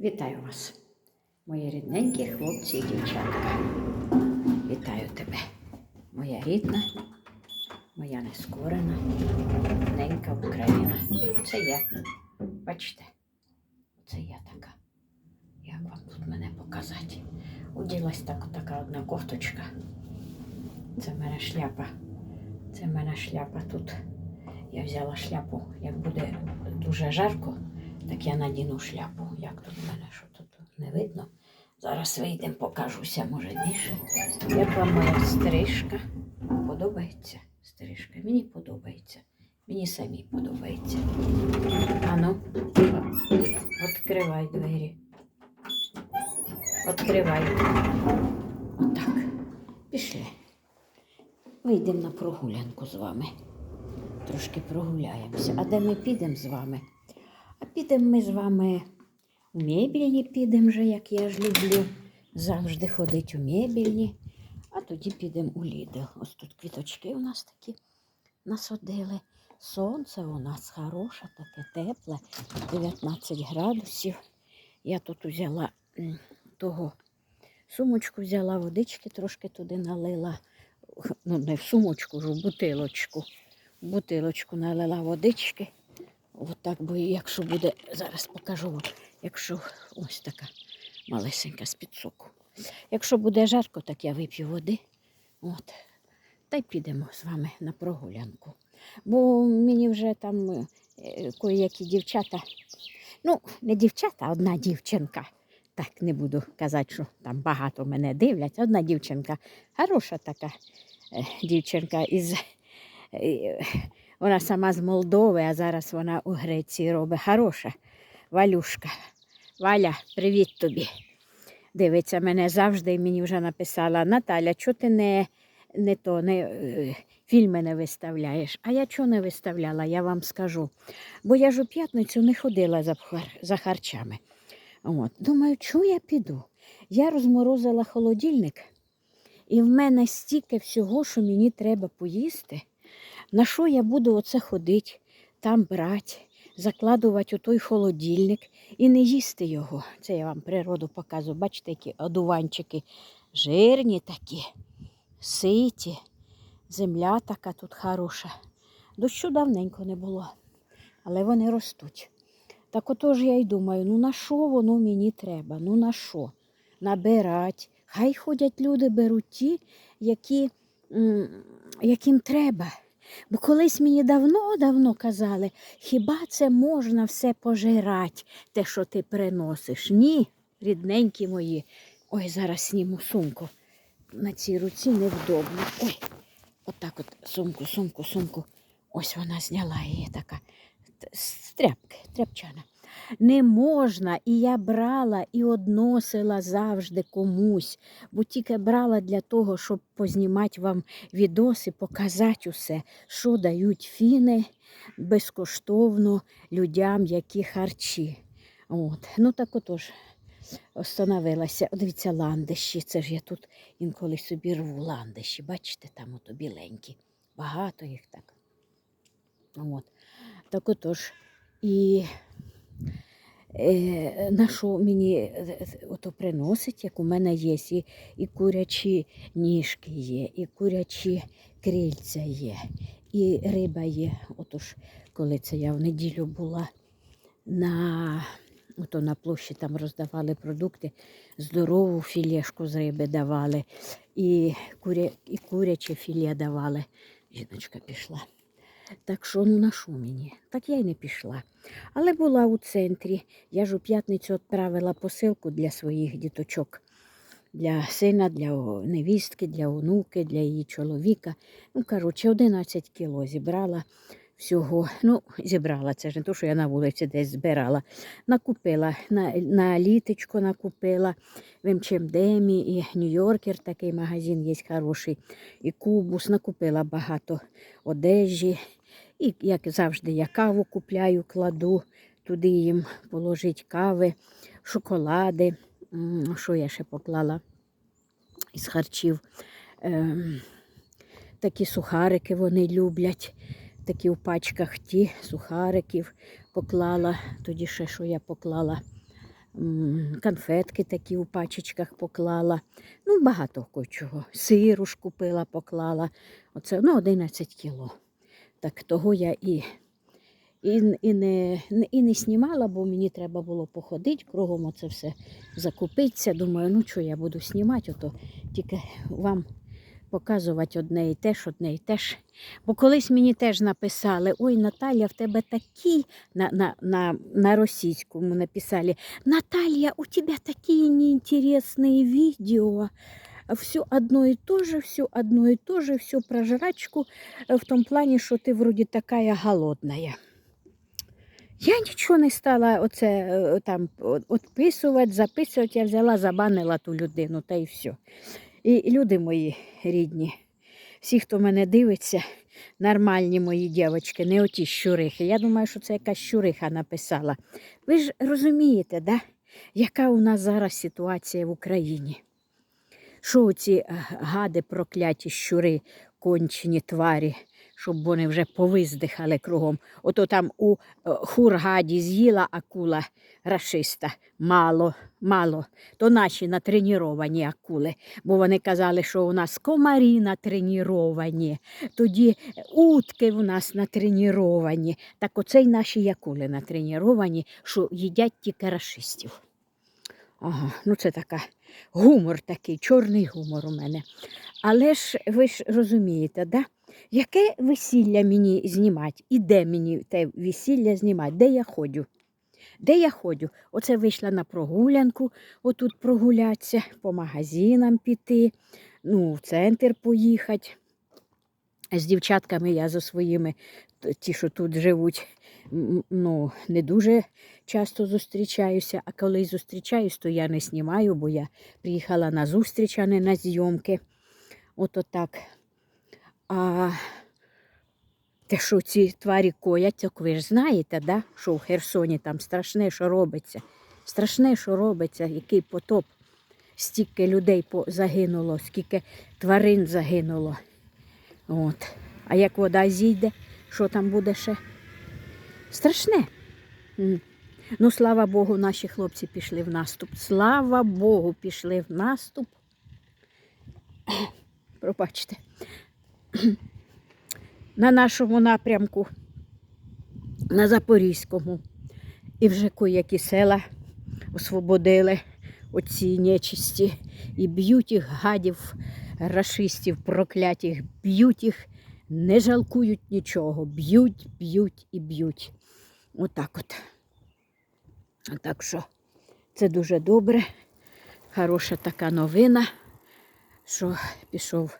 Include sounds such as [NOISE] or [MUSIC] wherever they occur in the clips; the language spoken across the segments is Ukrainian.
Вітаю вас, мої рідненькі хлопці і дівчатка. Вітаю тебе, моя рідна, моя нескорена, ненька Україна. Це я. Бачите, це я така. Як вам тут мене показати? Уділась так, така одна кофточка. Це в мене шляпа. Це в мене шляпа тут. Я взяла шляпу. Як буде дуже жарко, так я надіну шляпу. Як тут в мене, що тут не видно. Зараз вийдемо, покажуся, може більше. Як вам моя стрижка? Подобається стрижка? Мені подобається. Мені самі подобається. Ану, відкривай двері. Відкривай. Отак. Пішли. Вийдемо на прогулянку з вами. Трошки прогуляємося. А де ми підемо з вами? А підемо ми з вами у мебільні підемо вже, як я ж люблю. Завжди ходить у мебільні. А тоді підемо у Лідл. Ось тут квіточки у нас такі насадили. Сонце у нас хороше, таке тепле, 19 градусів. Я тут взяла того сумочку, взяла водички, трошки туди налила. Ну, не в сумочку, в бутилочку. В бутилочку налила водички. Отак, бо якщо буде, зараз покажу вам, якщо ось така малесенька з-під соку. Якщо буде жарко, так я вип'ю води. От. Та й підемо з вами на прогулянку. Бо мені вже там е, кої-які дівчата, ну, не дівчата, а одна дівчинка. Так не буду казати, що там багато мене дивлять. Одна дівчинка, хороша така е, дівчинка із. Вона сама з Молдови, а зараз вона у Греції робить. Хороша. Валюшка. Валя, привіт тобі. Дивиться мене завжди і мені вже написала Наталя, чого ти не, не то, не, е, фільми не виставляєш? А я чого не виставляла, я вам скажу. Бо я ж у п'ятницю не ходила за, за харчами. От. Думаю, чого я піду? Я розморозила холодильник, і в мене стільки всього, що мені треба поїсти. На що я буду оце ходити, там брати, закладувати у той холодильник і не їсти його. Це я вам природу показую. Бачите, які одуванчики жирні такі, ситі. Земля така тут хороша. Дощу давненько не було, але вони ростуть. Так отож я й думаю, ну на що воно мені треба? Ну на що? Набирати. Хай ходять люди, беруть ті, які, яким треба. Бо колись мені давно-давно казали, хіба це можна все пожирати, те, що ти приносиш? Ні, рідненькі мої. Ой, зараз сніму сумку. На цій руці невдобно. Ой, отак от сумку, сумку, сумку. Ось вона зняла її така з тряпки, тряпчана. Не можна, і я брала і односила завжди комусь, бо тільки брала для того, щоб познімати вам відоси, показати усе, що дають фіни безкоштовно людям, які харчі. От. Ну так отож, остановилася. Дивіться, ландиші. Це ж я тут інколи собі рву ландиші. Бачите, там ото біленькі. Багато їх так. От. Так отож, і на що мені е, е, ото приносить, як у мене є, і, і курячі ніжки є, і курячі крильця є, і риба є. Отож, коли це я в неділю була на, ото на площі там роздавали продукти, здорову філешку з риби давали, і, куря, і куряче філе давали. Жіночка пішла. Так що ну на що мені? Так я й не пішла. Але була у центрі. Я ж у п'ятницю відправила посилку для своїх діточок, для сина, для невістки, для онуки, для її чоловіка. Ну, коротше, 11 кіло зібрала всього. Ну, зібрала, це ж не то, що я на вулиці десь збирала. Накупила, на, на літочко накупила, в МЧМДемі і Нью-Йоркер такий магазин є хороший, і кубус, накупила багато одежі. І, як завжди, я каву купляю, кладу туди їм положить кави, шоколади. Що я ще поклала із харчів? Ем, такі сухарики вони люблять. Такі в пачках ті сухариків поклала. Тоді ще що я поклала? конфетки такі у пачечках поклала. Ну, багато чого. Сиру ж купила, поклала. Оце ну, 11 кіло. Так того я і, і, і, не, і не знімала, бо мені треба було походити, кругом оце все закупитися. Думаю, ну що я буду знімати, ото тільки вам показувати одне і те ж, одне і те ж. Бо колись мені теж написали: ой, Наталя, в тебе такі на, на, на, на російському написали. Наталья, у тебя такие неинтересные видео. Все одно и то же, все одно и то же, все про жрачку э, в том плане, що ти вроді така голодная. Я нічого не стала оце е, там отписувати, записувати. Я взяла, забанила ту людину та й все. І люди мої рідні, всі, хто мене дивиться, нормальні мої дівчатки, не оті щурихи. Я думаю, що це якась щуриха написала. Ви ж розумієте, да? яка у нас зараз ситуація в Україні? Що ці е, гади, прокляті щури, кончені тварі, щоб вони вже повиздихали кругом. Ото там у е, хургаді з'їла акула рашиста. Мало, мало. То наші натреніровані акули, бо вони казали, що у нас комарі натреніровані, тоді утки в нас натреніровані. Так оце й наші акули натреніровані, що їдять тільки рашистів. Ага, ну це така гумор такий, чорний гумор у мене. Але ж ви ж розумієте, да? яке весілля мені знімати? І де мені те весілля знімати? Де я ходжу? Де я ходжу? Оце вийшла на прогулянку, отут прогулятися, по магазинам піти, ну, в центр поїхати. З дівчатками я зі своїми, ті, що тут живуть, ну, не дуже часто зустрічаюся, а коли зустрічаюсь, то я не знімаю, бо я приїхала на зустріч, а не на зйомки. Ото так. А те, що ці тварі коять, так ви ж знаєте, да? що в Херсоні там страшне, що робиться. Страшне, що робиться, який потоп. Стільки людей загинуло, скільки тварин загинуло. От. А як вода зійде, що там буде ще? Страшне. Ну, слава Богу, наші хлопці пішли в наступ. Слава Богу, пішли в наступ. [COUGHS] Пробачте. [COUGHS] На нашому напрямку, на Запорізькому. І вже які села освободили оці нечисті. І б'ють їх гадів, рашистів, проклятих, б'ють їх, не жалкують нічого. Б'ють, б'ють і б'ють. Отак от. Так що це дуже добре, хороша така новина, що пішов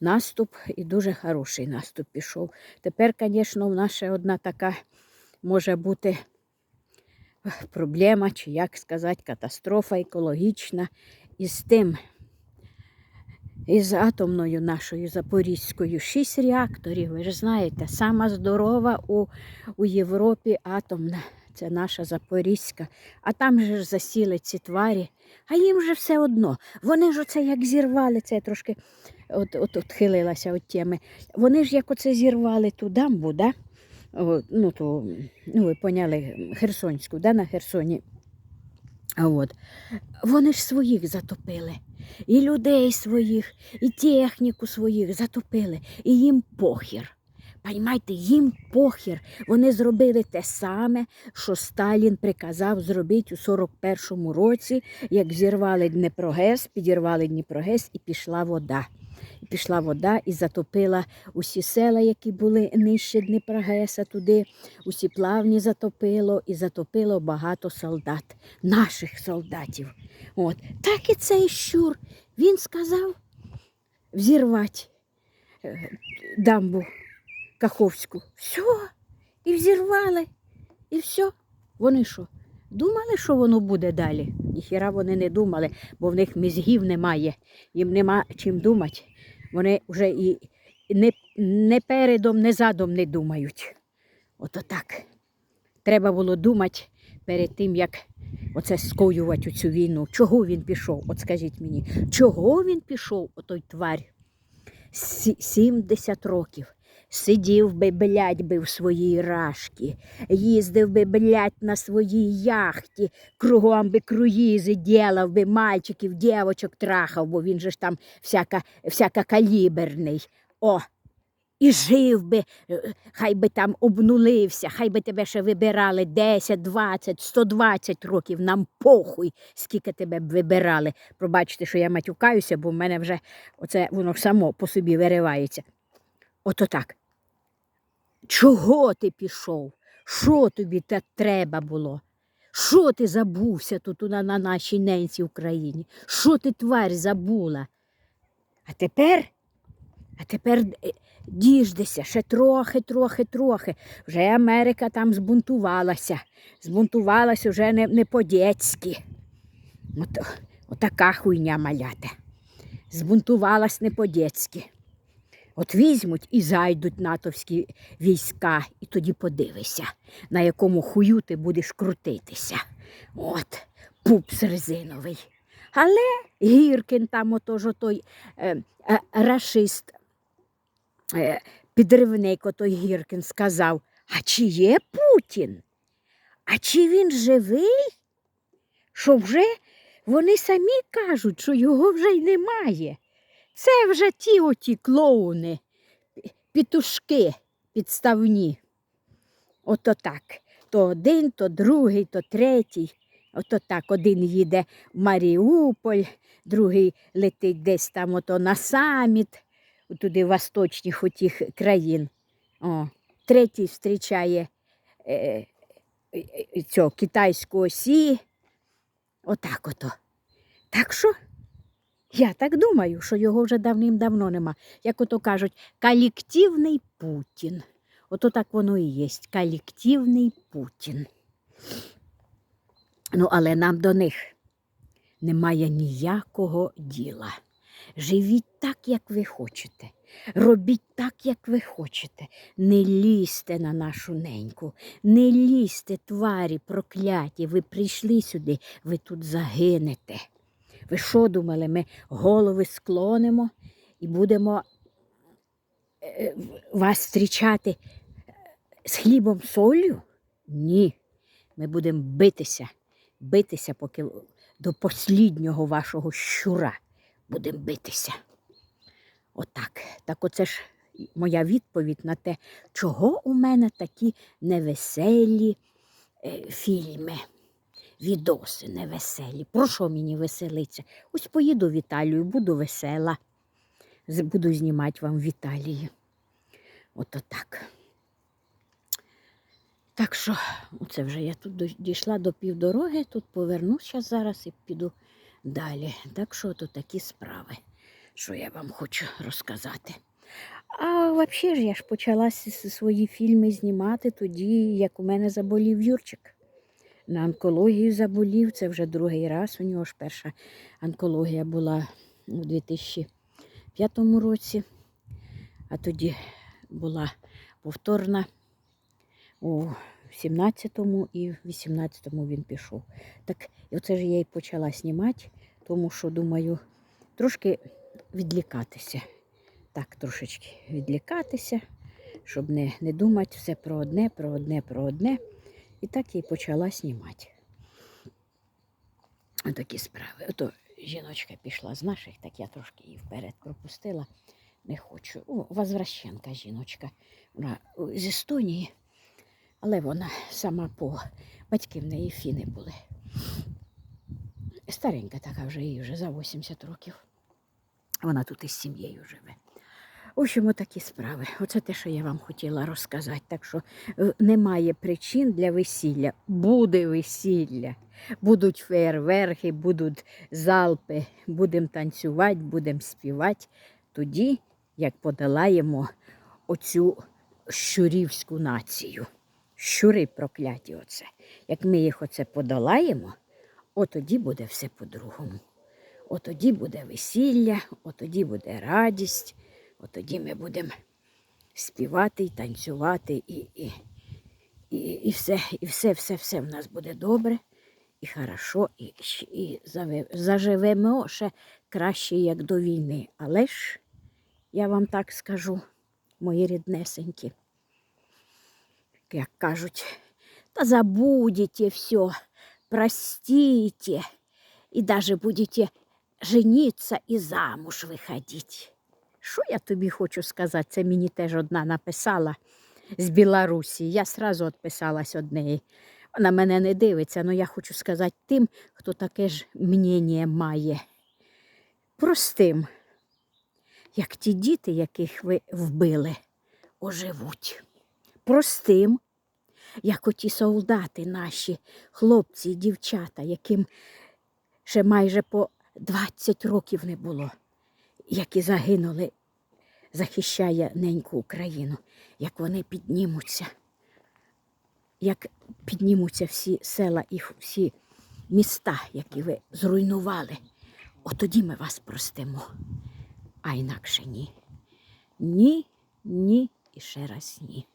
наступ і дуже хороший наступ пішов. Тепер, звісно, в нас одна така може бути проблема, чи як сказати, катастрофа екологічна із тим, із атомною нашою Запорізькою. Шість реакторів, ви ж знаєте, сама здорова у, у Європі атомна. Це наша Запорізька. А там же ж засіли ці тварі. А їм же все одно. Вони ж оце як зірвали, це я трошки от, от, отхилилася від теми. Вони ж як оце зірвали ту дамбу, да? Ну, то, ну, ви поняли, Херсонську, да, на Херсоні. От. Вони ж своїх затопили. І людей своїх, і техніку своїх затопили. І їм похір. Понімаєте, їм похір. Вони зробили те саме, що Сталін приказав зробити у 41-му році, як зірвали Днепрогес, підірвали Дніпрогес і пішла вода. Пішла вода і затопила усі села, які були нижче Дніпрогеса туди, усі плавні затопило і затопило багато солдат, наших солдатів. От. Так і цей щур. Він сказав взірвати е, дамбу Каховську. Все, і взірвали, і все. Вони що? Думали, що воно буде далі? Ніхіра вони не думали, бо в них мізгів немає, їм нема чим думати. Вони вже і не, не передом, не задом не думають. Ото так. Треба було думати перед тим, як оце скоювати цю війну. Чого він пішов? От скажіть мені, чого він пішов, отой тварь? Сі- 70 років. Сидів би, блядь, би в своїй рашкі, їздив би, блядь, на своїй яхті, кругом би круїзи ділав би, мальчиків, дівочок трахав, бо він же ж там всяка, всяка каліберний. О, і жив би, е, хай би там обнулився, хай би тебе ще вибирали 10, 20, 120 років, нам похуй, скільки тебе б вибирали. Пробачте, що я матюкаюся, бо в мене вже оце воно само по собі виривається. Ото так. Чого ти пішов? Що тобі та треба було? Що ти забувся тут на, на нашій ненці Україні? Що ти тварь забула? А тепер, а тепер е, діждеся, ще трохи, трохи, трохи. Вже Америка там збунтувалася. Збунтувалася вже не, не по-дєцьки. От, отака хуйня малята. Збунтувалась не по-дєцьки. От візьмуть і зайдуть натовські війська, і тоді подивися, на якому хую ти будеш крутитися. От, пупс резиновий. Але Гіркін там отож отой е, е, рашист, е, підривник отой Гіркін сказав, а чи є Путін? А чи він живий? Що вже вони самі кажуть, що його вже й немає. Це вже ті оті клоуни, пітушки підставні. Ото так. То один, то другий, то третій. Ото так. Один їде в Маріуполь, другий летить десь там ото на саміт, туди восточних отих країн. О, третій зустрічає е, е, цього китайську осі. Отак ото. Так що я так думаю, що його вже давним-давно нема. Як ото кажуть, колективний Путін. Ото так воно і є. Колективний Путін. Ну, але нам до них немає ніякого діла. Живіть так, як ви хочете. Робіть так, як ви хочете. Не лізьте на нашу неньку, не лізьте, тварі прокляті. Ви прийшли сюди, ви тут загинете. Ви що думали, ми голови склонимо і будемо е, вас зустрічати е, з хлібом солью? Ні. Ми будемо битися, битися, поки до посліднього вашого щура будемо битися. Отак. Так оце ж моя відповідь на те, чого у мене такі невеселі е, фільми відоси невеселі. Про що мені веселиться? Ось поїду в Італію, буду весела. Буду знімати вам в Італії. Ото так. Так що, оце вже я тут дійшла до півдороги, тут повернуся зараз і піду далі. Так що то такі справи, що я вам хочу розказати. А взагалі ж я ж почала свої фільми знімати тоді, як у мене заболів Юрчик на онкологію заболів. Це вже другий раз. У нього ж перша онкологія була у 2005 році, а тоді була повторна у 17-му і в 18-му він пішов. Так оце ж я і почала знімати, тому що думаю, трошки відлікатися. Так, трошечки відлікатися, щоб не, не думати все про одне, про одне, про одне. І так я почала знімати. Такі справи. Ото жіночка пішла з наших, так я трошки її вперед пропустила. Не хочу. О, возвращенка жіночка. Вона з Естонії, але вона сама по батьки в неї фіни були. Старенька така вже їй вже за 80 років. Вона тут із сім'єю живе. В общем, такі справи. Оце те, що я вам хотіла розказати. Так що е, немає причин для весілля. Буде весілля. Будуть фейерверки, будуть залпи, будемо танцювати, будемо співати. Тоді, як подолаємо оцю щурівську націю. Щури прокляті оце. Як ми їх оце подолаємо, от тоді буде все по-другому. От тоді буде весілля, от тоді буде радість, от тоді ми будемо співати і танцювати, і, і, і, і все, і все, все, все в нас буде добре і хорошо, і, і заживемо ще краще, як до війни. Але ж я вам так скажу, мої ріднесенькі. Як кажуть, та забудете все, простите, і даже будете жениться і замуж виходить. Що я тобі хочу сказати? Це мені теж одна написала з Білорусі. Я сразу відписалась од неї. Вона мене не дивиться, але я хочу сказати тим, хто таке ж мнення має. Простим, як ті діти, яких ви вбили, оживуть. Простим, як оті солдати наші, хлопці і дівчата, яким ще майже по 20 років не було, які загинули, захищає неньку Україну, як вони піднімуться, як піднімуться всі села і всі міста, які ви зруйнували, от тоді ми вас простимо. А інакше ні. Ні, ні і ще раз ні.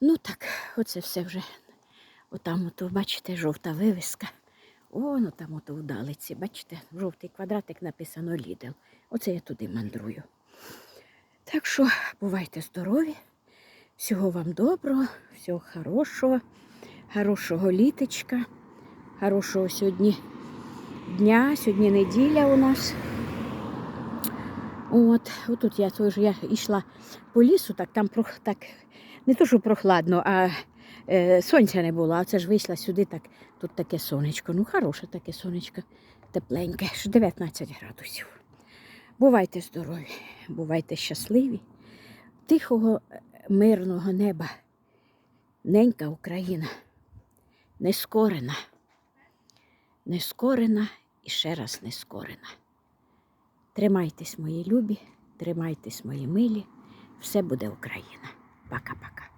Ну так, оце все вже. Отам, ото, бачите, жовта вивіска. О, ну там ото вдалиці, бачите, жовтий квадратик написано Лідл. Оце я туди мандрую. Так що бувайте здорові, всього вам доброго, всього хорошого, хорошого літочка, хорошого сьогодні дня, сьогодні неділя у нас. От, отут я теж я йшла по лісу, так там так, не то, що прохладно, а сонця не було. А це ж вийшла сюди, так, тут таке сонечко. Ну, хороше таке сонечко, тепленьке, ж 19 градусів. Бувайте здорові, бувайте щасливі, тихого, е, мирного неба. Ненька Україна, нескорена, нескорена і ще раз нескорена. Тримайтесь, мої любі, тримайтесь, мої милі. Все буде Україна. Пока-пока.